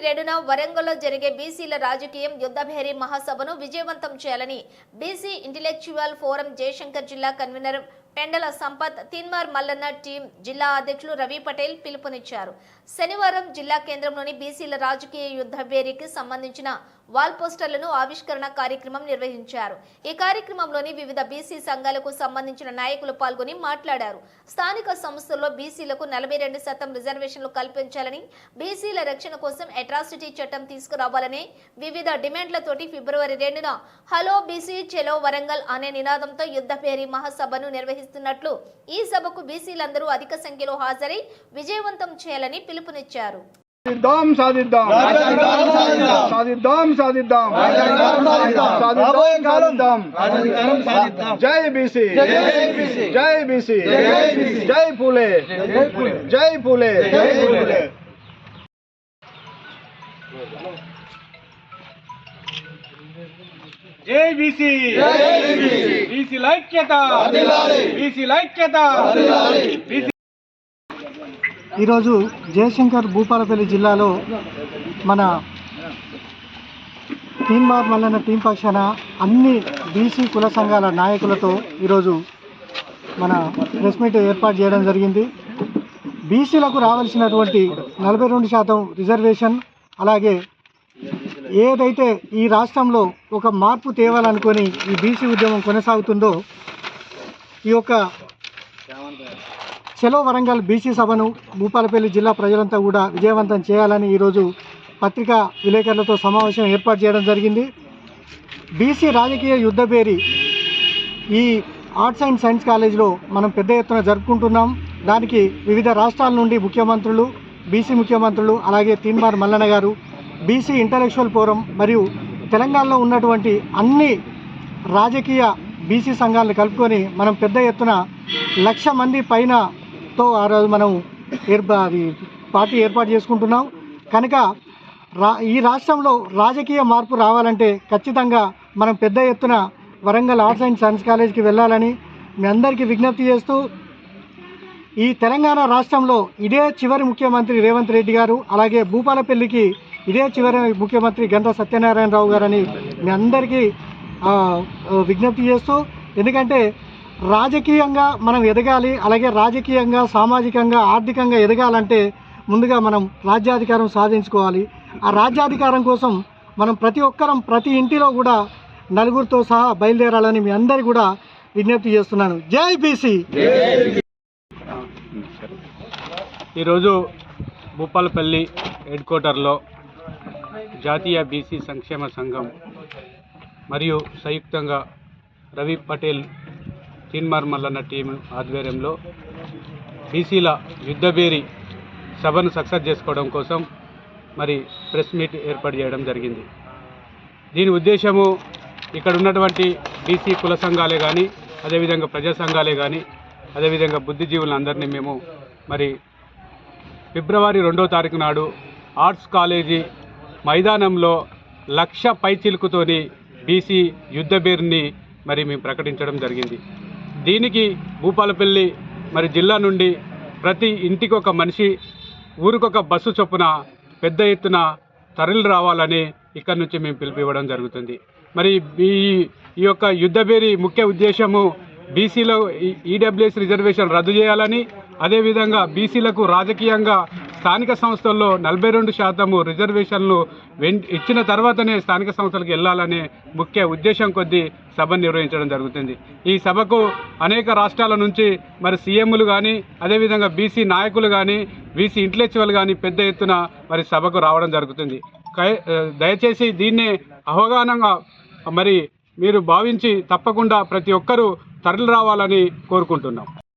రెండున వరంగల్లో జరిగే బీసీల రాజకీయం యుద్ధభేరి మహాసభను విజయవంతం చేయాలని బీసీ ఇంటలెక్చువల్ ఫోరం జయశంకర్ జిల్లా కన్వీనర్ పెండల సంపత్ తిన్మార్ మల్లన్న టీం జిల్లా అధ్యక్షులు రవి పటేల్ పిలుపునిచ్చారు. శనివారం జిల్లా కేంద్రంలోని బీసీల రాజకీయ యుద్ధ వేరికి సంబంధించిన వాల్ పోస్టర్లను ఆవిష్కరణ కార్యక్రమం నిర్వహించారు. ఈ కార్యక్రమంలోని వివిధ బీసీ సంఘాలకు సంబంధించిన నాయకులు పాల్గొని మాట్లాడారు. స్థానిక సంస్థల్లో బీసీలకు నలభై రెండు శాతం రిజర్వేషన్లు కల్పించాలని బీసీల రక్షణ కోసం అట్రాసిటీ చట్టం తీసుకురావాలని వివిధ డిమాండ్లతోటి ఫిబ్రవరి రెండున హలో బీసీ చెలో వరంగల్ అనే నినాదంతో యుద్ధ పేరి మహాసభను నిర్వహిస్తున్నట్లు ఈ సభకు బీసీలందరూ అధిక సంఖ్యలో హాజరై విజయవంతం చేయాలని పిలుపునిచ్చారు. సాధిద్దాం సాధిద్దాం. సాధిద్దాం. సాధిద్దాం సాధిద్దాం. సాధిద్దాం. జై బీసీ. జై బీసీ. జై పూలే. జై పూలే. జై బీసీ. బీసీ ఐక్యత. బీసీ ఈరోజు జయశంకర్ భూపాలపల్లి జిల్లాలో మన తీన్మార్ మల్లన్న టీం పక్షాన అన్ని బీసీ కుల సంఘాల నాయకులతో ఈరోజు మన ప్రెస్ మీట్ ఏర్పాటు చేయడం జరిగింది. బీసీలకు రావాల్సినటువంటి నలభై రెండు శాతం రిజర్వేషన్ అలాగే ఏదైతే ఈ రాష్ట్రంలో ఒక మార్పు తేవాలనుకొని ఈ బీసీ ఉద్యమం కొనసాగుతుందో ఈ యొక్క చలో వరంగల్ బీసీ సభను భూపాలపల్లి జిల్లా ప్రజలంతా కూడా విజయవంతం చేయాలని ఈరోజు పత్రికా విలేకరులతో సమావేశం ఏర్పాటు చేయడం జరిగింది. బీసీ రాజకీయ యుద్ధబేరి ఈ ఆర్ట్స్ అండ్ సైన్స్ కాలేజీలో మనం పెద్ద ఎత్తున జరుపుకుంటున్నాం. దానికి వివిధ రాష్ట్రాల నుండి ముఖ్యమంత్రులు బీసీ ముఖ్యమంత్రులు అలాగే Teenmar Mallanna garu BC intellectual forum మరియు తెలంగాణలో ఉన్నటువంటి అన్ని రాజకీయ బీసీ సంఘాలను కలుపుకొని మనం పెద్ద ఎత్తున లక్ష మంది పైనతో ఆ రోజు మనం ఏర్పా అది పార్టీ ఏర్పాటు చేసుకుంటున్నాం. కనుక రా ఈ రాష్ట్రంలో రాజకీయ మార్పు రావాలంటే ఖచ్చితంగా మనం పెద్ద ఎత్తున వరంగల్ ఆర్ట్స్ అండ్ సైన్స్ కాలేజ్కి వెళ్ళాలని మీ అందరికీ విజ్ఞప్తి చేస్తూ ఈ తెలంగాణ రాష్ట్రంలో ఇదే చివరి ముఖ్యమంత్రి రేవంత్ రెడ్డి గారు అలాగే భూపాలపల్లికి ఇదే చివరి ముఖ్యమంత్రి గంటా సత్యనారాయణరావు గారని మీ అందరికీ విజ్ఞప్తి చేస్తూ ఎందుకంటే రాజకీయంగా మనం ఎదగాలి అలాగే రాజకీయంగా సామాజికంగా ఆర్థికంగా ఎదగాలంటే ముందుగా మనం రాజ్యాధికారం సాధించుకోవాలి. ఆ రాజ్యాధికారం కోసం మనం ప్రతి ఒక్కరం ప్రతి ఇంటిలో కూడా నలుగురితో సహా బయలుదేరాలని మీ అందరికీ కూడా విజ్ఞప్తి చేస్తున్నాను. జై బీసీ! ఈరోజు భూపాలపల్లి హెడ్ క్వార్టర్లో జాతీయ బీసీ సంక్షేమ సంఘం మరియు సంయుక్తంగా రవి పటేల్ తిన్మార్ మల్లన్న టీం ఆధ్వర్యంలో బీసీల యుద్ధబేరి సభను సక్సెస్ చేసుకోవడం కోసం మరి ప్రెస్ మీట్ ఏర్పాటు చేయడం జరిగింది. దీని ఉద్దేశము ఇక్కడ ఉన్నటువంటి బీసీ కుల సంఘాలే కానీ అదేవిధంగా ప్రజా సంఘాలే కానీ అదేవిధంగా బుద్ధిజీవులందరినీ మేము మరి ఫిబ్రవరి రెండో తారీఖు నాడు ఆర్ట్స్ కాలేజీ మైదానంలో లక్ష పైచిలుకుతోని బీసీ యుద్ధ బేరుని మరి మేము ప్రకటించడం జరిగింది. దీనికి భూపాలపల్లి మరి జిల్లా నుండి ప్రతి ఇంటికి ఒక మనిషి ఊరికొక బస్సు చొప్పున పెద్ద ఎత్తున తరలి రావాలని ఇక్కడ నుంచి మేము పిలిపివ్వడం జరుగుతుంది. మరి ఈ ఈ యొక్క యుద్ధబేరి ముఖ్య ఉద్దేశము బీసీలో ఈడబ్ల్యూఎస్ రిజర్వేషన్ రద్దు చేయాలని అదేవిధంగా బీసీలకు రాజకీయంగా స్థానిక సంస్థల్లో నలభై రెండు శాతము రిజర్వేషన్లు వెన్ ఇచ్చిన తర్వాతనే స్థానిక సంస్థలకు వెళ్ళాలనే ముఖ్య ఉద్దేశం కొద్దీ సభను నిర్వహించడం జరుగుతుంది. ఈ సభకు అనేక రాష్ట్రాల నుంచి మరి సీఎంలు కానీ అదేవిధంగా బీసీ నాయకులు కానీ బీసీ ఇంటలెక్చువల్ కానీ పెద్ద ఎత్తున మరి సభకు రావడం జరుగుతుంది. కై- దయచేసి దీన్నే అవగాహనంగా మరి మీరు భావించి తప్పకుండా ప్రతి ఒక్కరూ తరలి రావాలని కోరుకుంటున్నాం.